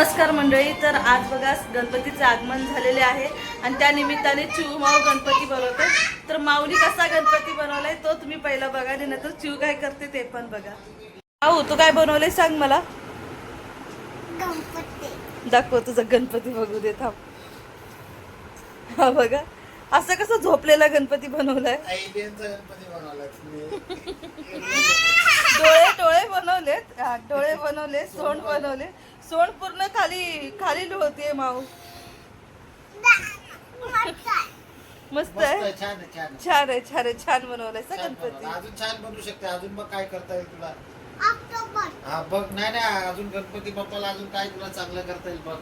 नमस्कार मंडळी तर आज बघा गणपतीचे आगमन झालेले आहे आणि त्या निमित्ताने चिऊ माऊ गणपती बनवते तर माऊली कसा गणपती बनवलाय तो तुम्ही पहिला बघा आणि नंतर चिऊ काय करते ते पण बघा. माऊ तू काय बनवले सांग मला. दाखव तुझा गणपती बघू दे थांब. हा बघा. असं कसं झोपलेला गणपती बनवलाय आयबीएनचा गणपती बनवला तुम्ही डोळे बनवलेत हा, डोळे बनवले सोंड बनवले सोंड पूर्ण खाली खाली होते माऊ. मस्त मस्त आहे आहे, छान आहे छान आहे. छान आहे छान आहे छान बनवलाय सा छान गणपती. अजून छान बनवू शकते अजून मग काय करता येईल तुला? हा बघ नाही नाही अजून गणपती बाप्पाला अजून काय तुला चांगलं करता येईल बघ.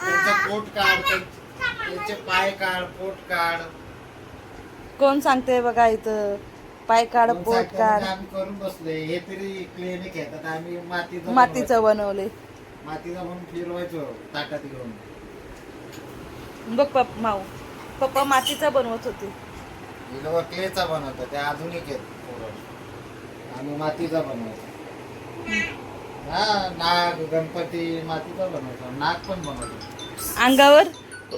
त्यांचं पोट काढ त्यां- त्यांचे पाय काढ पोट काढ. कोण सांगते बघा इथं? पाय काढ पोट काढ. आम्ही करून बसलोय. हे तरी क्लिनिक तर आम्ही मातीचं मातीचं बनवले. मातीचं म्हणून फिरवायचो ताटात घेऊन. बघ पप माऊ. पप्पा मातीचा बनवत होते. हे लोक क्लेचा बनवतात ते आधुनिक आहेत पोरं. आम्ही मातीचा बनवतो. हा नाग गणपती मातीचा बनवतो. नाग पण बनवतो. अंगावर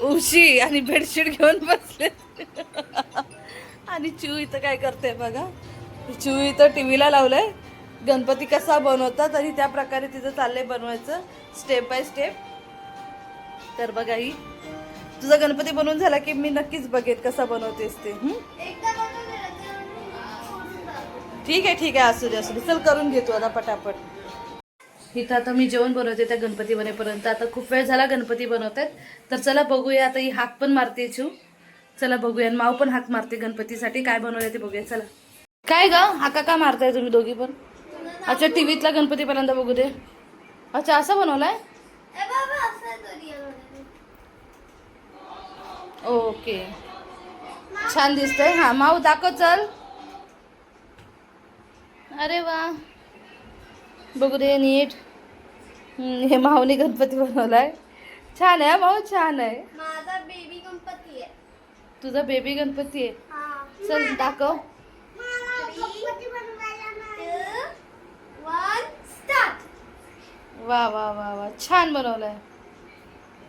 उशी आणि बेडशीट घेऊन बसले. आणि चिऊ इथं काय करते बघा? चिऊ इथं टीव्हीला लावलंय. गणपती कसा बनवतात आणि त्या प्रकारे तिथं चाललंय बनवायचं स्टेप बाय स्टेप तर बघा ही. तुझा गणपती बनवून झाला की मी नक्कीच बघेन कसा बनवतेस ते? ठीक आहे ठीक आहे असू दे असू दे. चल करून घेतो आता पटापट. इथं आता मी जेवण बनवते त्या गणपती बनेपर्यंत आता खूप वेळ झाला गणपती बनवत आहेत तर चला बघूया आता ही हाक पण मारते चिव चला बघूया माऊ पण हाक मारते गणपतीसाठी. काय बनवलंय ते बघूया चला. काय ग? हाका का मारताय तुम्ही दोघी पण? अच्छा टीव्हीतला गणपती पहिल्यांदा बघू दे. अच्छा असं बनवलाय? ओके. छान दिसतंय. हा माऊ दाखव चल. अरे वा. बघू दे नीट. हे माऊनी गणपती बनवलाय. छान आहे हा भाऊ छान आहे माझा बेबी गणपती आहे तुझा बेबी गणपती आहे. चल दाखव. वा वा वा वा. छान बनवलाय.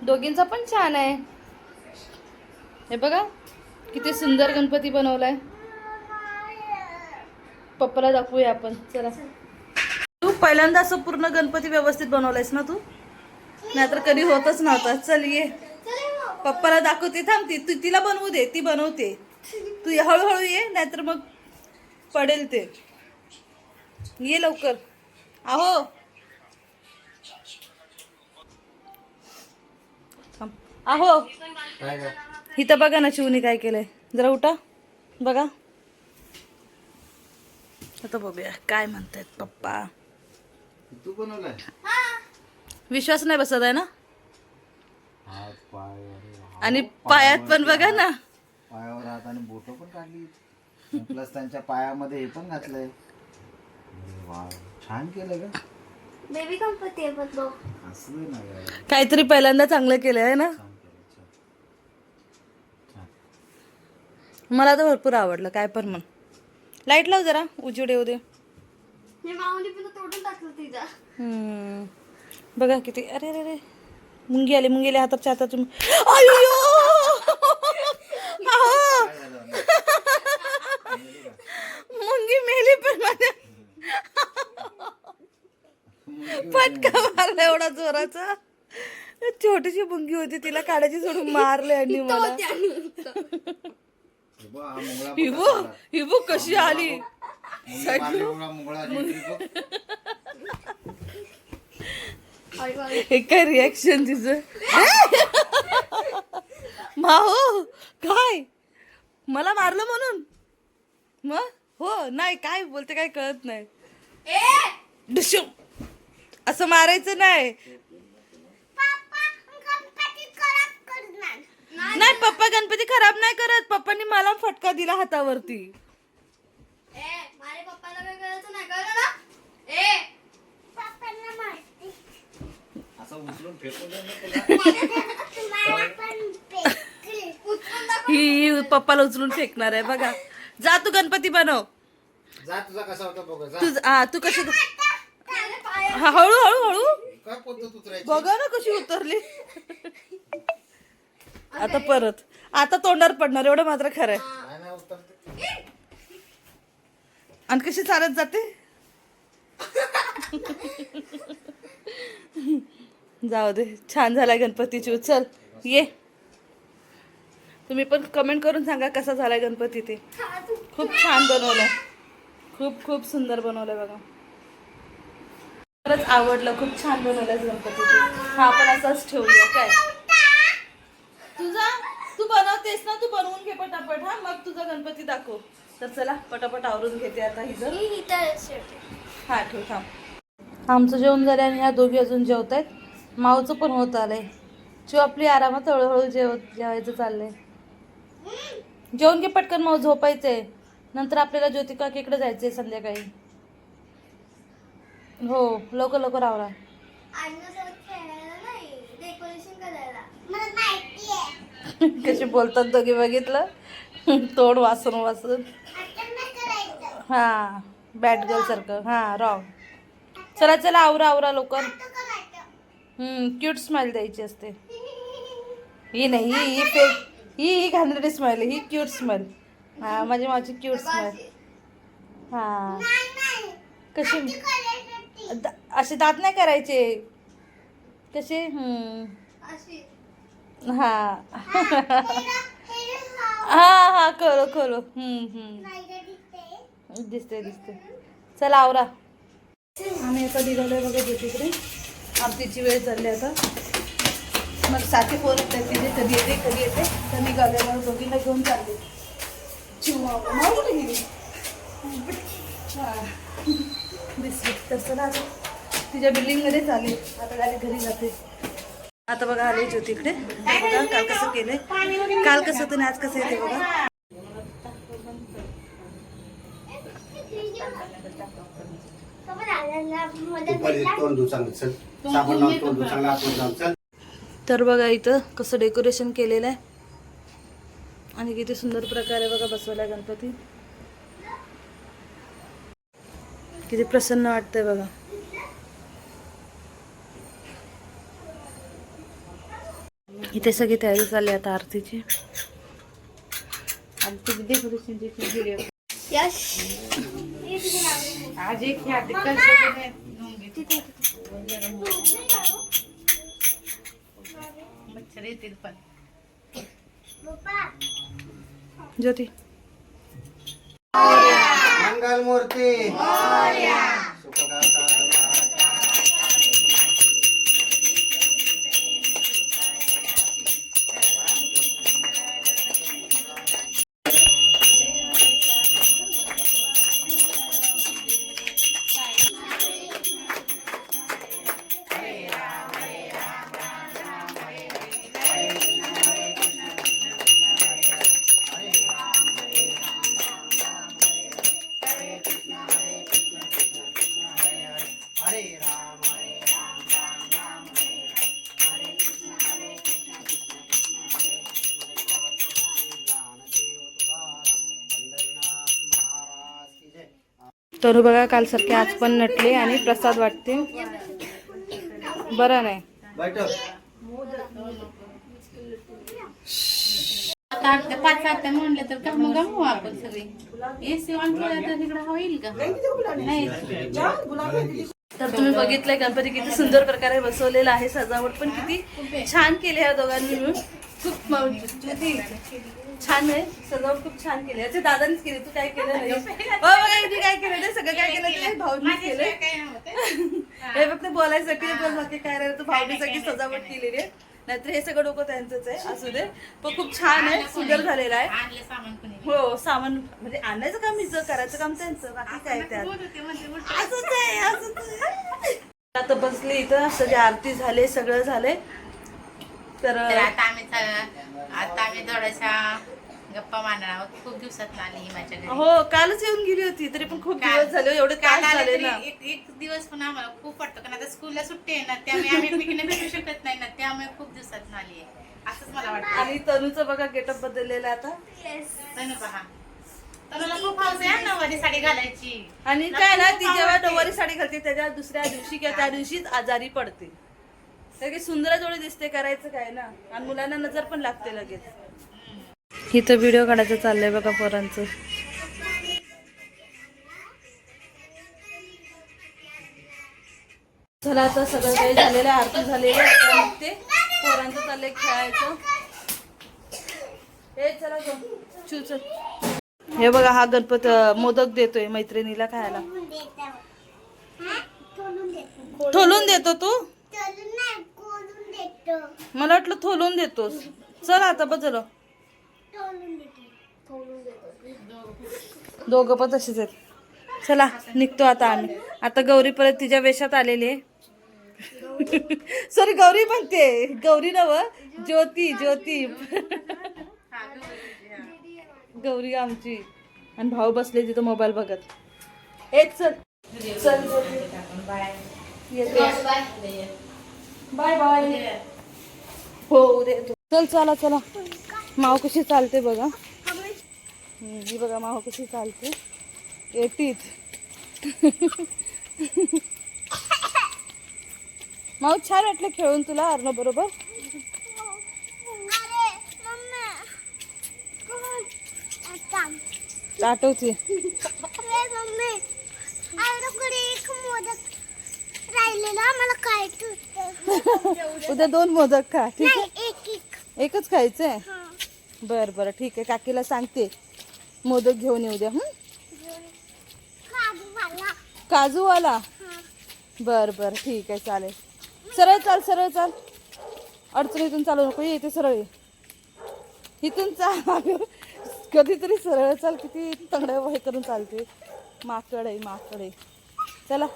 दोघींचा पण छान आहे. हे बघा किती सुंदर गणपती बनवलाय. पप्पाला दाखवूया आपण. चला. तू पहिल्यांदा असं पूर्ण गणपती व्यवस्थित बनवलायस ना तू? नाहीतर कधी होतच नव्हता. चल ये. पप्पाला दाखवते थांब ती तू तिला बनवू दे ती बनवते. तू ये, हळूहळू ये नाहीतर मग पडेल ते. ये लवकर. आहो. आहो. इथं बघा ना शिवनी काय केलंय. जरा उठा. बघा. आता बघूया काय म्हणतायत पप्पा. तू बनवलाय? विश्वास नाही बसत आहे ना. आणि पायात पण बघा ना. पायावर हात आणि बोट पण काढली. प्लस त्यांच्या पायामध्ये हे पण घातलंय. छान केलं का बेबी बघ ना यार. काहीतरी पहिल्यांदा चांगलं केलं आहे ना? छान केलं छान. छान. मला तर भरपूर आवडलं काय पण म्हण लाइट लाव जरा उजेड येऊ दे. मी माऊली पण तोडून टाकलं तिच्या हम्म. बघा किती अरे अरे अरे. मुंगी आली मुंगी आली हाताच्या हातात मुंगी मेली पण माझ्या फटका मारला एवढा जोराचा. छोटीशी मुंगी होती तिला काढायची सोडून मारले आणि मला हिबू. हिबू कशी आली. मुंगळा. हे काय रिॲक्शन तिचं. माहो काय? मला मारलं म्हणून? मग? हो नाही काय बोलते काय कळत नाही. डिशू. असं मारायचं नाही. नाही पप्पा गणपती खराब नाही करत. पप्पांनी मला फटका दिला हातावरती. ए माझ्या पप्पाला काय करायचं नाही कळलं ना ए असं उचलून फेकून दे ना तुला. उचलून दाखव. ही ही पप्पाला उचलून फेकणार आहे बघा. जा तू गणपती बनव. जा तुझा कसा होता बघ जा. तू हा तू कशी हा, हळू. हळू हळू बघा ना कशी उतरली. आता परत. आता तोंडावर पडणार एवढं मात्र खरं आहे. नाही नाही उतरते. आणि कशी चालत जाते? जाऊ दे. छान झाला गणपतीची उचल. ये. तुम्ही पण कमेंट करून सांगा कसा झाला गणपती ते. खूप छान बनवलाय खूप खूप सुंदर बनवलंय बघा. खरंच आवडलं. खूप छान बनवलंय गणपती ते. हा आपण असाच ठेवूया. काय? तुझा? तू बनवतेस ना तू बनवून घे पटापट हा. मग तुझा गणपती दाखव. तर चला पटापट आवरून घेते आता ही जर ही इथं शेवटी. हा ठेव थांब. आमचं जेवण झालं आणि ह्या दोघी अजून जेवत आहेत माऊचं पण होत आलंय. शिव आपली आरामात हळूहळू जेव जेवायचं चाललंय. जेवण घे पटकन माऊ झोपायचंय. नंतर आपल्याला ज्योतिका काकीकडे जायचंय संध्याकाळी. हो लवकर लवकर आवरा. कसे कशी बोलतात दोघे बघितलं? तोंड वासून वासून. हा बॅट गर्ल सारखं. हा रॉ चला चला आवरा आवरा लवकर. क्यूट स्माइल द्यायची असते. ही नाही ही ही फेक ही ही घाणेरडी स्माइल ही क्यूट स्माइल हां माझी माझी क्यूट स्माइल हां. कशी? दा- असे दात नाही करायचे. कसे? हां. हां हां करो करो दिसते दिसते चला आवरा. आम्ही आता निघालोय बघा तिकडे आरतीची वेळ चालली आता. मग साथी पोरं आहेत तिथे कधी येते कधी येते. तर मी मग दोघींना घेऊन चालले. चिवा माऊ कुठे तर चला तिच्या बिल्डिंगमध्ये चालेल आता गाडी घरी जाते. आता बघा आले ज्योतीकडे बघा काल कसं केलंय. काल कसं होतं आणि आज कसं येते बघा. दुपारी तोंड धुवून चांगलं चल. साबण लावून तोंड धुवून चांगलं आतून जाऊन चल. तर बघा इथं कसं डेकोरेशन केलेलं आहे. आणि किती सुंदर प्रकारे बघा बसवलाय गणपती. किती प्रसन्न वाटतंय बघा. इथे सगळी तयारी चालली आता आरतीची. आरती डेकोरेशनची व्हिडिओ यश आज एक मच्छर येतील पण. ज्योती. मंगल मूर्ती तनु बघा काल सारखे आज पण नटले आणि प्रसाद वाटते. बरं नाही. बैठक आता आठ- पाच आता म्हणलं तर का मग गमू आपण सगळे? एसी ऑन केला तर तिकडे होईल का? नाही. तर तुम्ही बघितलंय गणपती किती सुंदर प्रकारे बसवलेला आहे सजावट पण किती छान केली ह्या दोघांनी मिळून. खूप छान आहे. सजावट खूप छान केली. ते दादानीच केली तू काय केलं नाही? हो बघा काय केलं सगळं काय केलं ते भाऊनीच केलं हे फक्त बोलायसाठी बोल बाकी काय राहिलं तू भाऊनीसाठी सजावट केलेली आहे. नाहीतर हे सगळं डोकं त्यांचंच आहे. असू दे. पण खूप छान आहे. सुंदर झालेलं आहे. हो सामान. म्हणजे आणायचं काम हिचं करायचं काम त्यांचं. बाकी काय त्यात? असंच आहे असंच आता बसली इथं. सगळी आरती झाले सगळं झाले तर आता आम्ही आता आम्ही थोड्याशा गप्पा मारणार आहोत. खूप दिवसात आली ही माझ्या घरी. हो कालच येऊन गेली होती तरी पण खूप काल- दिवस झाले एवढे काल तास आले झाले ना. एक एक दिवस पण आम्हाला खूप वाटतं कारण आता स्कूलला सुट्टी आहे ना त्यामुळे आम्ही एकमेकींना भेटू शकत नाही ना त्यामुळे खूप दिवसात आली आहे. असंच मला वाटतं. आणि तनूचं बघा गेटअप बदललेलं आता. येस तनु पहा. तनुला खूप हौस आहे हा नऊवारी साडी घालायची. आणि काय ना ती जेव्हा नऊवारी साडी घालते त्याच्या दुसऱ्या दिवशी किंवा त्या दिवशीच आजारी पडते. तर की सुंदर जोडी दिसते करायचं काय ना? आणि मुलांना नजर पण लागते लगेच. इथं व्हिडिओ काढायचं चाललंय बघा पोरांचं. चला आता सगळं काही झालेलं आरती झालेली ते पोरांचं चाललंय खेळायचं. हे चला गं. चू चल. हे बघा हा गणपत मोदक देतोय मैत्रिणीला खायला. थोलून देतो तू? मला वाटलं थोलून देतोस. चल आता बदल. दोघं पण तसेच आहेत. चला निघतो आता आम्ही. आता गौरी परत तिच्या वेशात आलेली आहे. सॉरी गौरी म्हणते गौरी नव ज्योती ज्योती. गौरी आमची. आणि भाऊ बसले तिथं मोबाईल बघत. ए चल. चल येते. Bye bye. हो उद्या. चल चला चला. माव कशी चालते बघा. ही बघा माव कशी चालते. येतीच माऊ छान वाटलं खेळून तुला अर्णव बरोबर? आठवते राहिलेला मला काय उद्या दोन मोदक खा ठीक आहे? एक एक. एकच खायचंय? बर बर ठीक आहे. काकीला सांगते. मोदक घेऊन येऊ द्या हं? काजूवाला. बर बर ठीक आहे चालेल. सरळ चाल सरळ चाल. अडचण इथून चालू नको ये इथे सरळ ये. इथून चाल. कधीतरी सरळ चाल किती तंगड्या हे करून चालते. माकड आहे माकड आहे. चला.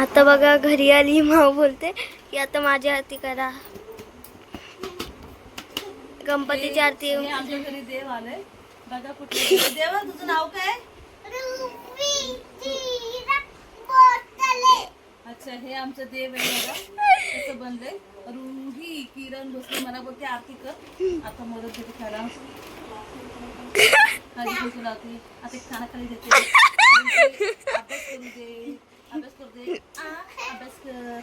आता बघा घरी आली माऊ बोलते की आता माझी आरती करा। गणपतीची आरती हे। आमच्या घरी देव आले बघा कुठले देव. तुझं नाव काय अच्छा हे आमचं देव आहे बघा। कसं बनलंय. रुही किरण भोसले मला बोलते आरती कर. आता मदत देते खायला खाली बसू लावते आता एक खानाखाली देते. अभ्यास करू दे. अभ्यास कर.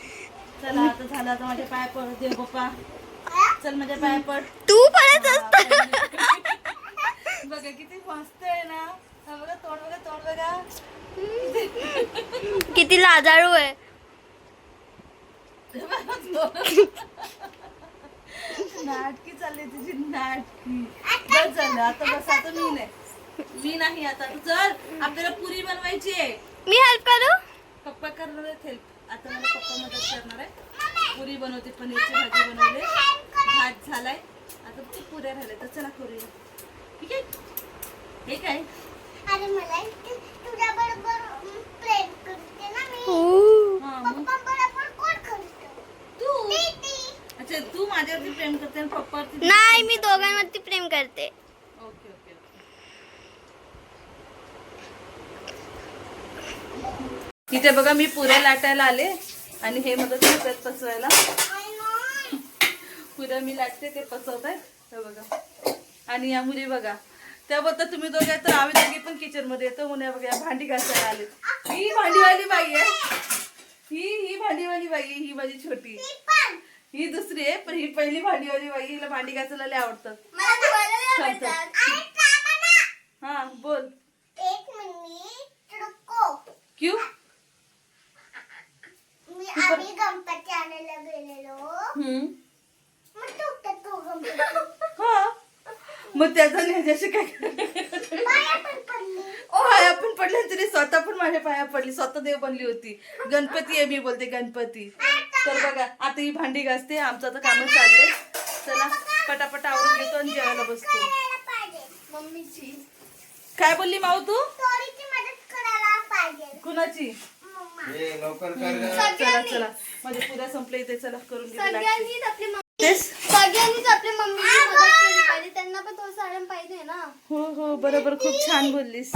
चला आता झालं आता माझ्या पाया पड. चल माझ्या पाया पड. तू परत असत. बघा किती मस्त आहे ना. बघा तोंड बघा तोंड बघा. किती लाजाळू आहे. नाटकी चालली तुझी नाटकी. बस झालं आता बस आता मी नाही. मी नाही आता. तू चल आपल्याला पुरी बनवायची आहे. मी हेल्प करू? पप्पा करणार आहेत हेल्प आता मला पप्पा मदत करणार आहे पुरी बनवते पनीरची भाजी बनवले भात झालाय. आता तू पुऱ्या राहिल्या तर चला करूया. ठीक आहे? हे काय? अरे मला तुझ्या बरोबर प्रेम करते ना मी. हा. मग? पप्पा बरोबर कोण करतो? तू? अच्छा तू माझ्यावरती प्रेम करते आणि पप्पावरती नाही मी दोघांवरती प्रेम करते. Okay okay okay. इथे बघा मी पुऱ्या लाटायला आले आणि हे मदत करतात पचवायला पुऱ्या मी लाटते ते पचवत आहेत हे बघा. आणि या मुली बघा. त्या बोलतात तुम्ही दोघे तर आम्ही दोघे पण किचनमध्ये येतो. या बघा भांडी घासायला आले. ही भांडीवाली बाई आहे. ही ही भांडीवाली बाई आहे. ही माझी छोटी ही दुसरी आहे पण ही पहिली भांडीवाली बाई हिला भांडी घासायला लय आवडतात. हा बोल. एक मिनिट. रुको. क्यू? आम्ही गणपती आणायला गेलेलो. मग तो गणपती. हा. मग त्याचा ह्याच्याशी काय पाया पण पडली. ओ पाया पण पडले तरी स्वतः पण माझ्या पाया पडली. स्वतः देव बनली होती. गणपती आहे मी बोलते गणपती. तर बघा आता ही भांडी घासते. आमचं आता काम चाललंय. चला पटापट आवरून घेतो आणि जेवायला बसतो. मम्मीची काय बोलली माऊ तू? कुणाची? मम्मा. चला चला. माझे संपले इथे चला करून. सगळ्यांनीच आपली मम्मी तेच सगळ्यांनीच आपली मम्मीची मदत केली पाहिजे. त्यांना पण थोडं आराम पाहिजे ना. हो हो बरोबर. खूप छान बोललीस.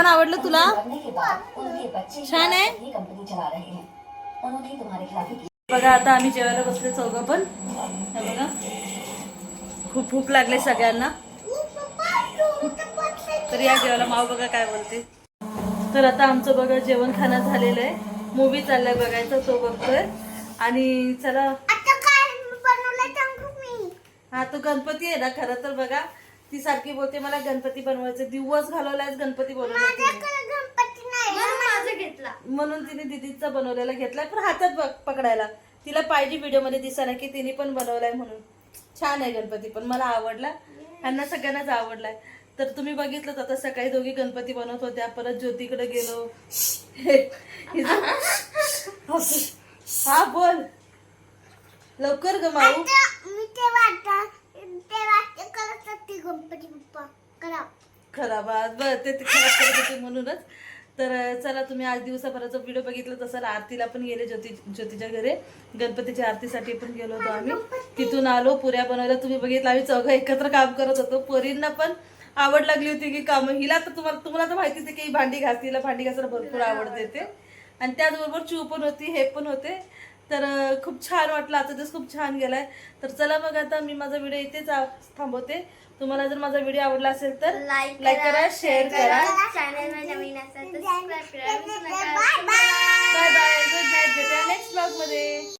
जेवण आवडलं तुला? छान आहे? बघा आता आम्ही जेवायला बसले चौघं पण. बघा. खूप भूक लागले सगळ्यांना. तर या जेवायला माव बघा काय बोलते. तर आता आमचं बघा जेवण खाणं झालेलं आहे. मूवी चाललाय बघायचं तो बघतोय. आणि चला. हा तो गणपती आहे ना खरं तर बघा. ती सारखी बोलते मला गणपती बनवायचे दिवस घालवलायच गणपती बनवला घेतला. म्हणून तिने दिदीचा बनवलेला घेतलाय. पण हातात पकडायला. तिला पाहिजे व्हिडिओमध्ये दिसायला की तिने पण बनवलाय म्हणून. छान आहे गणपती पण मला आवडला. ह्यांना सगळ्यांनाच आवडलाय. तर तुम्ही बघितलं आता सकाळी दोघी गणपती बनवत होत्या. परत ज्योतीकडे गेलो. हा बोल. लवकर ग माऊ. ते वाटा करत होती गणपती बाप्पा करा खराब बरं ते ते खराब करत होते म्हणूनच. तर अं, चला तुम्ही आज दिवसाभराचा व्हिडिओ बघितलं तसं आरतीला पण गेले ज्योती ज्योतीच्या घरी. गणपतीच्या आरतीसाठी पण गेलो होतो आम्ही. तिथून आलो पुऱ्या बनवल्या तुम्ही बघितलं आम्ही चौघं एकत्र काम करत होतो. पोरींना पण आवड लागली होती की काम. हिला तर तुम्हाला तुम्हाला तर माहितीच आहे की ही भांडी घासते भांडी घासायला भरपूर आवडते ते आणि त्याचबरोबर चू पण होती हे पण होते. तर खूप छान वाटलं. आता दिवस खूप छान गेलाय. तर चला मग आता मी माझा व्हिडिओ इथेच थांबवते. तुम्हाला जर माझा व्हिडिओ आवडला असेल तर लाईक लाईक करा शेअर करा. Bye bye bye bye good night भेटूया नेक्स्ट ब्लॉगमध्ये.